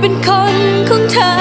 เป็นคนของเธอ